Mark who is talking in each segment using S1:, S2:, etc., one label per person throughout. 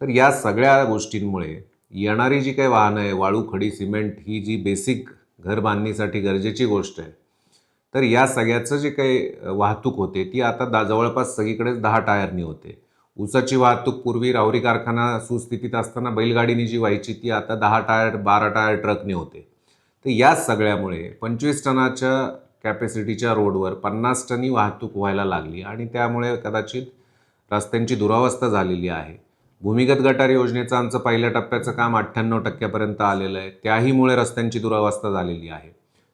S1: तर या सगळ्या गोष्टींमुळे येणारी जी काही वाहनं आहे वाळू खडी सिमेंट ही जी बेसिक घर बांधणीसाठी गरजेची गोष्ट आहे तर या सगळ्याचं जे काही वाहतूक होते ती आता दा जवळपास सगळीकडेच दहा टायरनी होते. ऊसाची वाहतूक पूर्वी राहुरी कारखाना सुस्थितीत असताना बैलगाडीने जी व्हायची ती आता दहा टायर बारा टायर ट्रकने होते. तर या सगळ्यामुळे पंचवीस टनाच्या कॅपॅसिटीच्या रोडवर पन्नास टनी वाहतूक व्हायला लागली आणि त्यामुळे कदाचित रस्त्यांची दुरावस्था झालेली आहे. भूमिगत गटार योजनेचं आमचं पहिल्या टप्प्याचं काम अठ्ठ्याण्णव टक्क्यापर्यंत आलेलं आहे. त्याहीमुळे रस्त्यांची दुरावस्था झालेली आहे.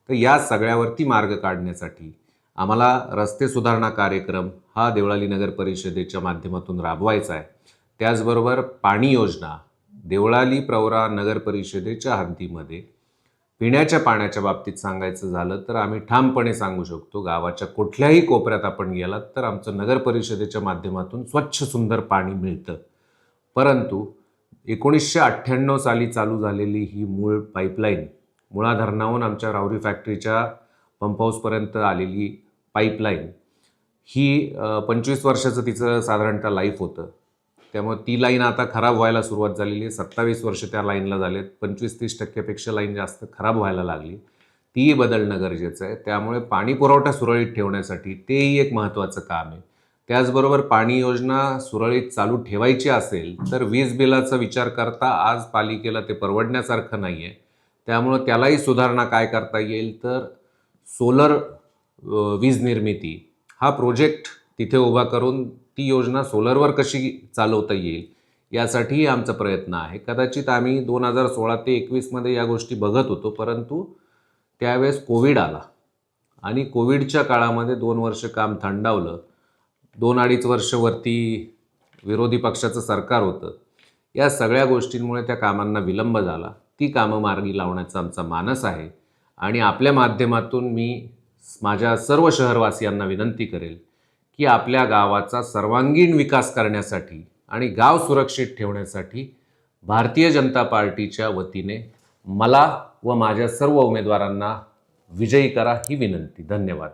S1: तर या सगळ्यावरती मार्ग काढण्यासाठी आम्हाला रस्ते सुधारणा कार्यक्रम हा देवळाली नगर परिषदेच्या माध्यमातून राबवायचा आहे. त्याचबरोबर पाणी योजना देवळाली प्रवरा नगर परिषदेच्या हद्दीमध्ये पिण्याच्या पाण्याच्या बाबतीत सांगायचं झालं तर आम्ही ठामपणे सांगू शकतो गावाच्या कुठल्याही कोपऱ्यात आपण गेलात तर आमचं नगर परिषदेच्या माध्यमातून स्वच्छ सुंदर पाणी मिळतं. परंतु एकोणीसशे अठ्ठ्याण्णव साली चालू झालेली ही मूळ पाईपलाईन मुळा धरणाहून आमच्या रावरी फॅक्टरीच्या पंप हाऊसपर्यंत आलेली पाईपलाईन ही पंचवीस वर्षाचं तिचं साधारणतः लाईफ होतं. त्यामुळे ती लाईन आता खराब व्हायला सुरुवात झालेली आहे. सत्तावीस वर्ष त्या लाईनला झालेत. पंचवीस तीस टक्क्यापेक्षा लाईन जास्त खराब व्हायला लागली. तीही बदलणं गरजेचं आहे. त्यामुळे पाणी पुरवठा सुरळीत ठेवण्यासाठी तेही एक महत्त्वाचं काम आहे. त्याचबरोबर पाणी योजना सुरळीत चालू ठेवायची असेल तर वीज बिलाचा विचार करता आज पालिकेला ते परवडण्यासारखं नाही आहे त्यामुळं त्यालाही सुधारणा काय करता येईल? तर सोलर वीज निर्मिती. हा प्रोजेक्ट तिथे उभा करून ती योजना सोलरवर कशी चालवता येईल यासाठीही आमचा प्रयत्न आहे. कदाचित आम्ही दोन हजार सोळा ते एकवीसमध्ये या गोष्टी बघत होतो परंतु त्यावेळेस कोविड आला. आणि कोविडच्या काळामध्ये दोन वर्ष काम थंडावलं. दोन अडीच वर्षवरती विरोधी पक्षाचं सरकार होतं. या सगळ्या गोष्टींमुळे त्या कामांना विलंब झाला. ती कामं मार्गी लावण्याचा आमचा मानस आहे. आणि आपल्या माध्यमातून मी माझ्या सर्व शहरवासियांना विनंती करेल की आपल्या गावाचा सर्वांगीण विकास करण्यासाठी आणि गाव सुरक्षित ठेवण्यासाठी भारतीय जनता पार्टीच्या वतीने मला व माझ्या सर्व उमेदवारांना विजयी करा ही विनंती. धन्यवाद.